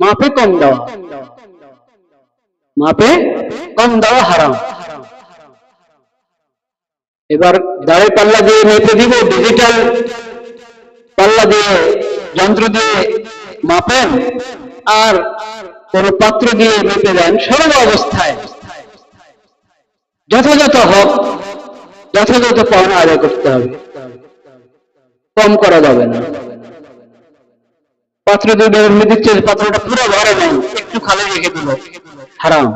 মাপে কম দেওয়া মাপে কম দেওয়া হারাম। এবার দাঁড়ে পাল্লা দিয়ে মেপে দিব ডিজিটাল পাল্লা দিয়ে, যন্ত্র দিয়ে মাপেন, আর কোন পাত্র দিয়ে মেপে দেন সর্ব অবস্থায়। যথাযথ হক, যথাযথ পাওনা আদায় করতে হবে। কম করা যাবে না। পাত্র এমনি দিচ্ছে পাত্রটা পুরো ভরে নেই। একটু খালি রেখে দিল। হারাম।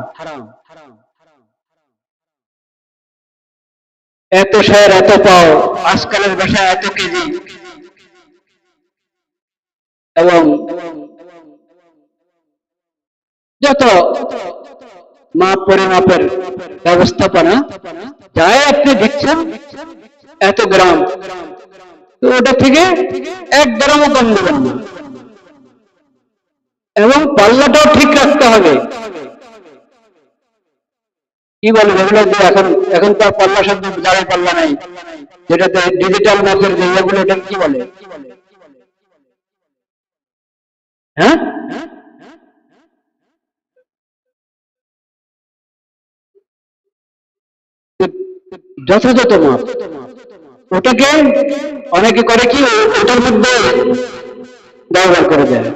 এত শের এত পাও, আজকালের বাসায় এত কেজি। এবং যত মাপ পরিমাপের ব্যবস্থাপনা যাই আপনি দিচ্ছেন, এত গ্রাম। ওটা থেকে এক গ্রামও কম দেবেন না। এবং পাল্লাটাও ঠিক রাখতে হবে। কি বলে এগুলো যে এখন এখন তো পাল্লা শব্দ যারা পাল্লা নাই, যেটাতে ডিজিটাল মাপের যে এগুলো এটা কি বলে? হ্যাঁ? যথাযথ মাপ। ওটাকে অনেকে করে কি, ওটার মধ্যে ব্যবহার করে দেয়।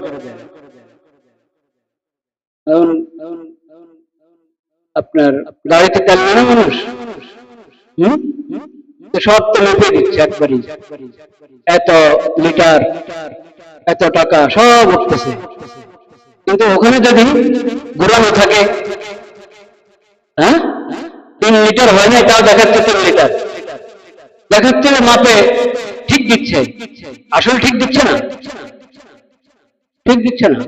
আপনার গাড়িতে তেল না মানুষ। সব তো মেপে দিচ্ছে একবারই। এত লিটার, এত টাকা, সব উঠতেছে। কিন্তু ওখানে যদি ঘুরানো থাকে হ্যাঁ? তিন লিটার হয় না তাও দেখাচ্ছে তিন লিটার। দেখাচ্ছে মাপে ঠিক দিচ্ছে। আসলে ঠিক দিচ্ছে না। ঠিক দিচ্ছে না।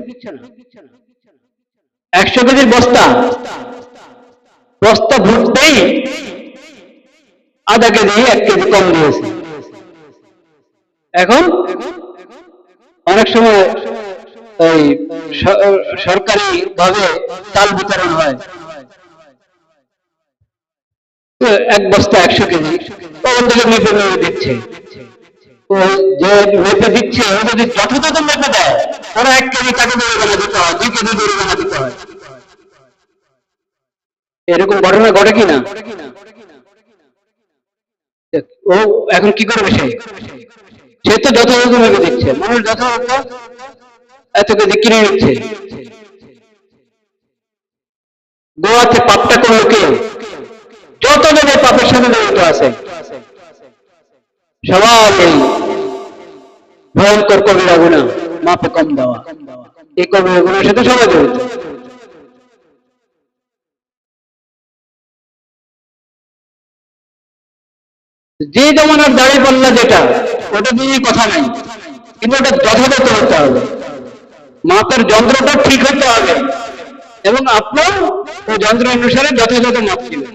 একশো কেজির বস্তা। বস্তা ভরতেই আধা কেজি, এক কেজি কম দিয়েছে। এখন অনেক সময় ওই সরকারি ভাবে চাল বিতরণ হয়। এক বস্তা একশো কেজি। তখন থেকে মেপে মেপে দিচ্ছে। যে মেপে দিচ্ছে যদি যথাযথ মেপে দেয় ওরা এক কেজি তাকে জরিমানা দিতে হয়, দুই কেজি জরিমানা দিতে হয়। এরকম ঘটনা ঘটে কি না ও এখন কি করবে সে? সে তো যথাযথ মেপে দিচ্ছে মানুষ যথাযথ এত কেজি কিনে নিচ্ছে। গোয়াতে পাপটা করল কে? যত জন এই পাপের সাথে জড়িত আছে। সবাই ভয়ঙ্কর কবিরা গুণা মাপে কম দেওয়া। এই কবিরা সাথে সবাই জড়িত যে জমানার দাড়ি পাল্লা যেটা, ওটা নিয়ে কথা নাই। কিন্তু ওটা যথাযথ হতে হবে। মাপের যন্ত্রটা ঠিক হতে হবে। এবং আপনার ওই যন্ত্র অনুসারে যথাযথ মাপ দিবেন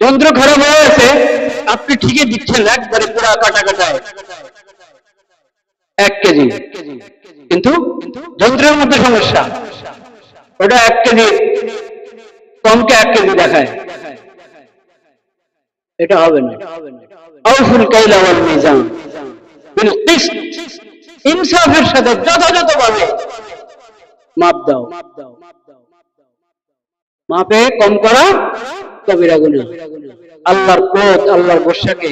যন্ত্র খারাপ হয়ে গেছে, আপনি ঠিকই দিচ্ছেন, একবারে পুরা কাটা কাটায়। এক কেজি। কিন্তু যন্ত্রের মধ্যে সমস্যা। ওটা এক কেজি, কমকে এক কেজি দেখায়। এটা হবে না। মিজান। ইনসাফের সাথে যথাযথভাবে মাপ দাও। মাপে কম করা আল্লাহর ক্রোধ আল্লাহর গোসাকে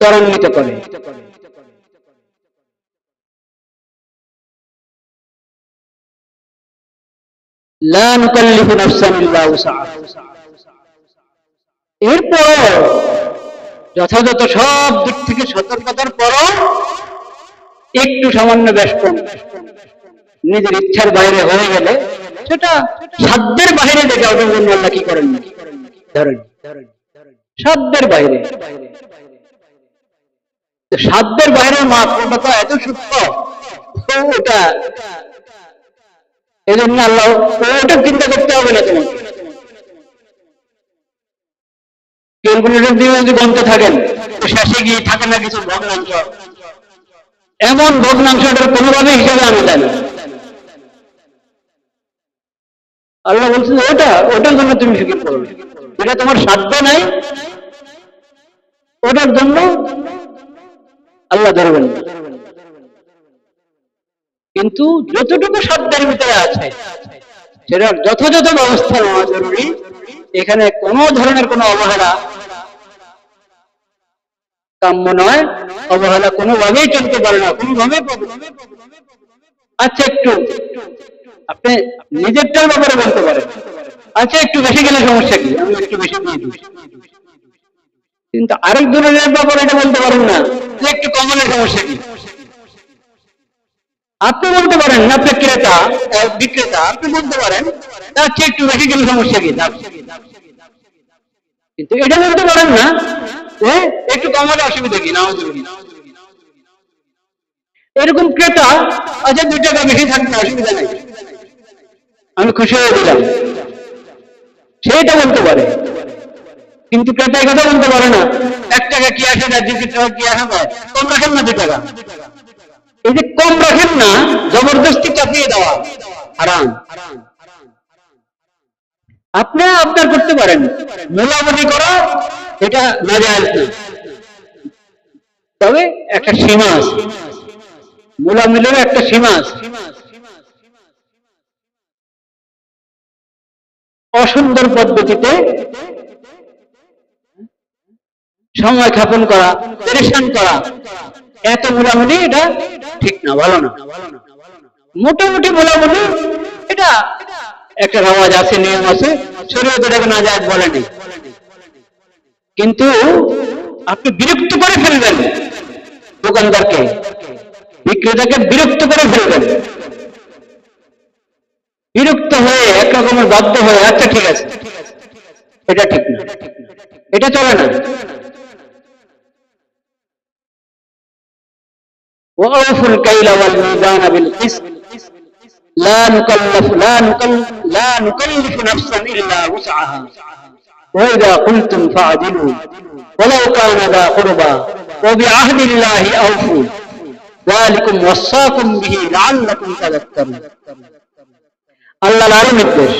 ত্বরান্বিত করে। এরপর যথাযথ সব দিক থেকে সতর্কতার পরও একটু সামান্য ব্যস্ত। নিজের ইচ্ছার বাইরে হয়ে গেলে সেটা সাধ্যের বাইরে দেখে জন্য আল্লাহ কি করেন? ধরেন। সাধ্যের বাইরে। সাধ্যের বাইরে মাপ ওটা তো এত সূক্ষ্ম ওটা এই জন্য আল্লাহ ওটা চিন্তা করতে হবে না ক্যালকুলেটর দিয়ে যদি থাকেন শেষে গিয়ে থাকে না কিছু ভগ্নাংশ। এমন ভগ্নাংশটার কোনোভাবে হিসাবে আমি জানি আল্লাহ বলছে যে ওটা, ওটার জন্য তুমি ফিকির করবে এটা তোমার সাধ্য নাই। ওটার জন্য আল্লাহ ধরবেন না। কিন্তু যতটুকু শব্দের ভিতরে আছে সেটার যথাযথ ব্যবস্থা নেওয়া জরুরি। এখানে কোনো ধরনের কোনো অবহেলা, কাম্য নয়। অবহেলা কোনোভাবেই চলতে পারে না। কোনোভাবেই পাবে আচ্ছা একটু। আপনি নিজেরটার ব্যাপারে বলতে পারেন। আচ্ছা একটু বেশি গেলে সমস্যা কি? আমি একটু বেশি দিই। কিন্তু আরেক ধরনের ব্যাপারে এটা বলতে পারেন না। যে একটু কম হলে সমস্যা কি আপনি বলতে পারেন না, আপনি ক্রেতা বিক্রেতা, আপনি বলতে পারেন, তার চেয়ে একটু বেশি গেলে সমস্যা কি? কিন্তু এটা বলতে পারেন না একটু কমলে অসুবিধা কি? না এরকম ক্রেতা আচ্ছা দুই টাকা বেশি থাকবে, অসুবিধা নেই। আমি খুশি হয়ে গেলাম। সেটা বলতে পারে। কিন্তু ক্রেতা এই কথা বলতে পারে না। এক টাকা কি আসে না দুই টাকা কি আসে না কম রাখেন না দুই টাকা। এই যে কম রাখেন না, জবরদস্তি চাপিয়ে দেওয়া। হারাম। আপনি আপনার করতে পারেন। মোলামুলি করা, এটা নাজায়েজ না। তবে একটা সীমা আছে। মোলামিলের একটা সীমা আছে। অসুন্দর পদ্ধতিতে সময় ক্ষেপণ করা পরিশ্রম করা। এত মোলামুলি এটা ঠিক না, ভালো না। মোটামুটি মোলামুলি এটা একটা সমাজ আছে, নিয়ম আছে। শরীয়ত এটাকে না যায় বলেনি কিন্তু আপনি বিরক্ত করে ফেলবেন দোকানদারকে, বিক্রেতাকে বিরক্ত করে ফেলবেন। বিরক্ত হয়ে একরকমের বাধ্য হয়ে আচ্ছা ঠিক আছে, এটা ঠিক না। এটা চলে না। وأوفوا الكيل والميزان بالقسط لا نكلف لا نكلف لا نكلف نفسا إلا وسعها وإذا قلتم فاعدلوا ولو كان ذا قربى وبعهد الله أوفوا ذلكم وصاكم به لعلكم تذكرون আল্লাহ আরো নির্দেশ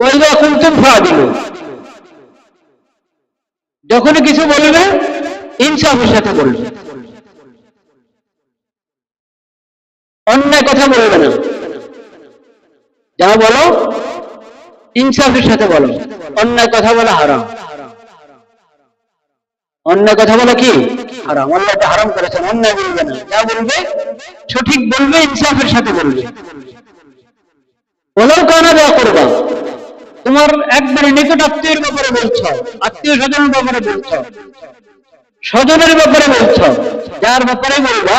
ওইদা কুমতুম ফাদিলু যখন কিছু বলবে ইনসাফের সাথে বলবে অন্যায় কথা বলবে না যা বলো, ইনসাফের সাথে বলো। অন্যায় কথা বলা হারাম। অন্যায় কথা বলে কি? হারাম। এটা হারাম করেছেন, অন্যায় বলবে না। যা বলবে, সঠিক বলবে, ইনসাফের সাথে বলবে। বলেও কানা দেওয়া করবা? তোমার একবারে নিকট আত্মীয়ের ব্যাপারে বলছ, আত্মীয় স্বজনের ব্যাপারে বলছ, স্বজনের ব্যাপারে বলছ, যার ব্যাপারে বলবা,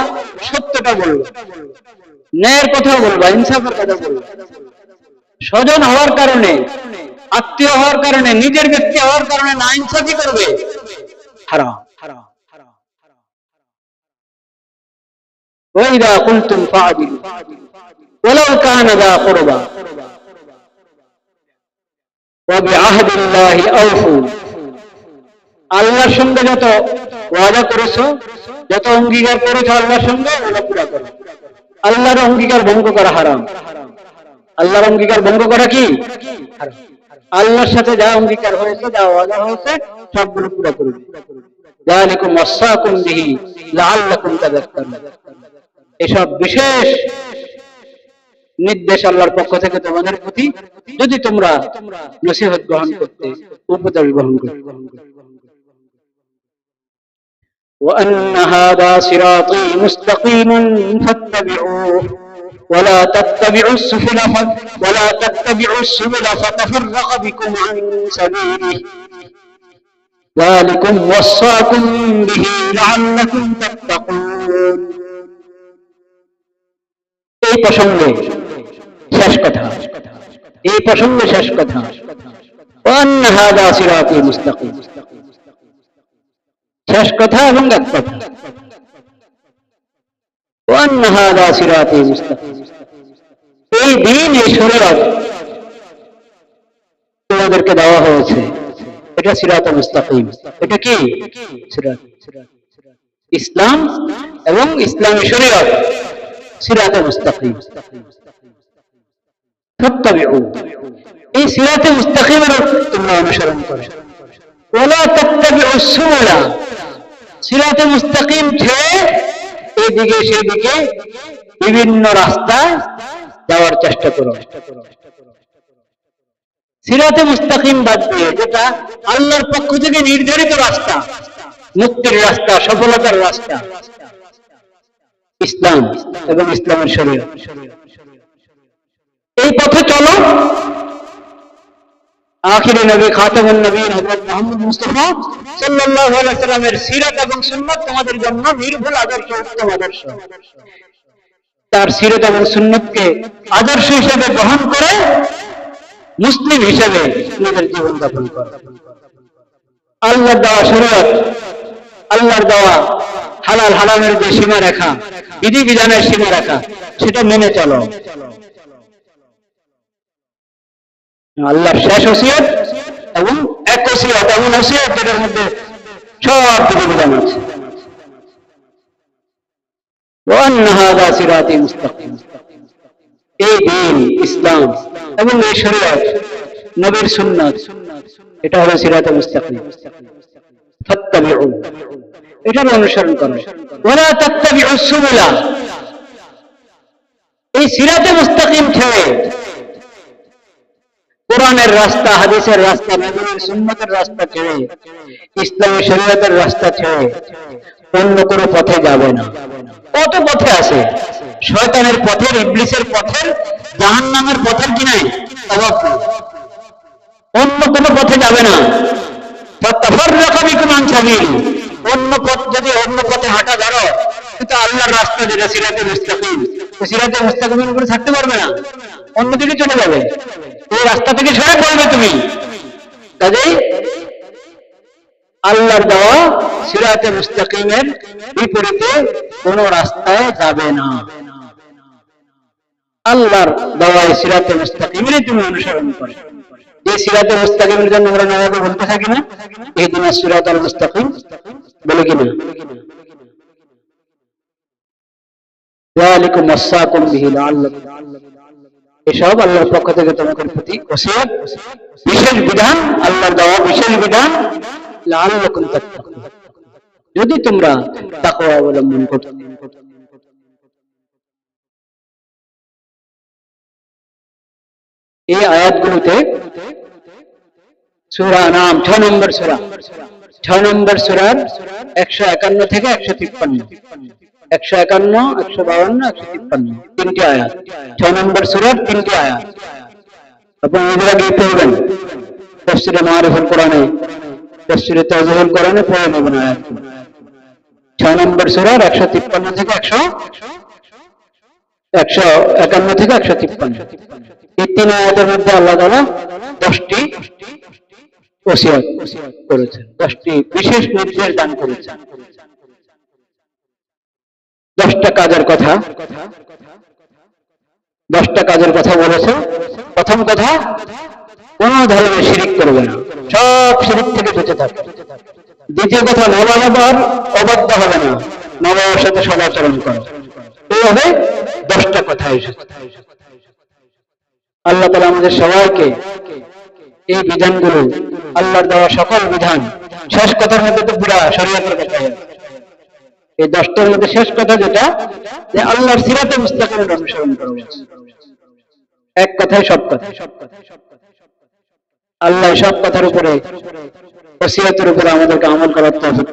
সত্যটা বলবা। ন্যায়ের কথা বলবা ইনসাফের কথা বলবা স্বজন হওয়ার কারণে আত্মীয় হওয়ার কারণে নিজের ব্যক্তি হওয়ার কারণে না ইনসাফি করবে হারাম হারাম হারাম وإذا قلتم فاعدلوا ولو كان ذا قربى وبعهد الله أوفوا আল্লাহর সঙ্গে যত ওয়াদা করেছো যত অঙ্গীকার করেছো আল্লাহর সঙ্গে ওটা পুরা করো আল্লাহর অঙ্গীকার ভঙ্গ করা হারাম। আল্লাহর অঙ্গীকার ভঙ্গ করা কি? আল্লাহর সাথে যা অঙ্গীকার হয়েছে, যা ওয়াদা হয়েছে, সবগুলো পুরা করবে যালিকুম ওয়াসাকুম বিহি লাআল্লাকুম তাযাক্কারুন এসব বিশেষ নির্দেশ আল্লাহর পক্ষ থেকে তোমাদের প্রতি, যদি তোমরা নসিহত গ্রহণ করতে উপদেশ গ্রহণ করতে। وأن هذا صراطي مستقيما فاتبعوه ولا تتبعوا السبل ف- ولا تتبعوا السبل فتفرق بكم عن سبيله ذلكم وصاكم به لعلكم تتقون এই প্রসঙ্গে শেষ কথা এই প্রসঙ্গে শেষ কথা وأن هذا صراطي مستقيم শেষ কথা এবং এক কথা। এই দিন ঈশ্বরের তোমাদেরকে দেওয়া হয়েছে। এটা সিরাত মুস্তাফিম এটা কি? ইসলাম এবং ইসলাম ঈশ্বরের সিরাত মুস্তাফিম এই সিরাতে মুস্তাকিমের তোমরা অনুসরণ করো। ওলা তত্ত্বে সুরা সিরাতে মুস্তাকিম ছেড়ে এদিকে সেদিকে বিভিন্ন রাস্তায় যাওয়ার চেষ্টা করো। সিরাতে মুস্তাকিম বাদ দিয়ে যেটা আল্লাহর পক্ষ থেকে নির্ধারিত রাস্তা, মুক্তির রাস্তা, সফলতার রাস্তা, ইসলাম এবং ইসলামের শরীর এই পথে চলো। আখিরি নবী খাতামুন নবী হযরত মুহাম্মদ মুস্তাফা সাল্লাল্লাহু আলাইহি সাল্লামের সিরাত এবং সুন্নাত তোমাদের জন্য নির্ভুল আদর্শ, উত্তম আদর্শ। তার সিরাত এবং সুন্নতকে আদর্শ হিসেবে গ্রহণ করে মুসলিম হিসেবে নিজের জীবন যাপন করো। আল্লাহর দেওয়া শরীয়ত, আল্লাহর দেওয়া হালাল হারামের যে সীমা রেখা বিধি বিধানের সীমা রেখা সেটা মেনে চলো। আল্লাহ শেষ হসিয়ত এবং এক হসিয়ত এমন হসিয়ত যেটার মধ্যে সব থেকে আছে। এই দিন ইসলাম এবং এই শরীয়ত নবীর সুন্নাত, এটা হলো সিরাতে মুস্তাকিম। ফাত্তাবিউ অনুসরণ করো। ওয়ালা এই সিরাতে মুস্তাকিম কোরআনের রাস্তা, হাদিসের রাস্তা, নবীর সুন্নতের রাস্তা ছেড়ে, ইসলামী শরীয়তের রাস্তা ছেড়ে অন্য কোনো পথে যাবে না। কত পথে আছে। শয়তানের পথের, ইবলিসের পথের জাহান নামের পথের কি নাই? অন্য কোনো পথে যাবে না। অন্য পথ যদি অন্য পথে হাঁটা ধরো, কিন্তু আল্লাহর রাস্তা সিরাতে মুস্তাকিম মুস্তাকিমের উপরে থাকতে পারবে না। অন্যদিকে চলে যাবে। এই রাস্তা থেকে সরে পড়বে তুমি কাজেই আল্লাহর দেওয়া সিরাতে মুস্তাকিমের বিপরীতে কোন রাস্তায় যাবে না আল্লাহর দেওয়া এই সিরাতে মুস্তাকিমেরই তুমি অনুসরণ করে যে সিরাতে মুস্তাকিমের জন্য আমরা নামাজে বলতে থাকি না এই দিনের সিরাত আল মুস্তাকিম বলে কিনা ذلكم وصاكم به لعلكم এসব আল্লাহর পক্ষ থেকে তোমাদের প্রতি বিশেষ বিধান, আল্লাহর দেওয়া বিশেষ বিধান লাআল্লাকুম তাত্তাকুন যদি তোমরা তাকওয়া অবলম্বন করতে এই আয়াতগুলোতে সূরা নাম ছয় নম্বর সূরা ছয় নম্বর সূরার একশো একান্ন থেকে একশো তিপ্পান্ন। একশো একান্ন, একশো বাউন্ন, একশো তিপ্পান্ন। তিনটি আয়াত। ছয় নম্বর সূরার তিনটি আয়াত। আপনি গিয়ে পড়বেন। মারিফুল কোরআনে কোরআনে পড়ে নেবেন আয়াতগুলো ছয় নম্বর সূরার একশো তিপ্পান্ন থেকে একশো একশো একান্ন থেকে একশো তিপ্পান্ন। এই তিন আয়াতের মধ্যে আল্লাহ তাআলা দশটি ওসিয়ত করেছেন। দশটি বিশেষ নির্দেশ দান করেছেন। দশটা কাজের কথা। দশটা কাজের কথা বলেছে। প্রথম কথা, কোন ধরনের শিরিক করবে না। সব শিরিক থেকে বেঁচে থাকবে দ্বিতীয় কথা নবানবার অবাধ্য হবে না। নবাবের সাথে সদাচরণ করো। এইভাবে দশটা কথা এসেছে। আল্লাহ তালা আমাদের সবাইকে এই বিধানগুলো, আল্লাহর দেওয়া সকল বিধান, শেষ কথার মধ্যে তো পুরা শরীয়তের কথা। এই দশটার মধ্যে শেষ কথা যেটা, যে আল্লাহর সিরাতে মুস্তাকিমের অনুসরণ করো এক কথায় সব কথা আল্লাহ সব কথার উপরে সিরাতের উপরে আমাদেরকে আমল করার তৌফিক।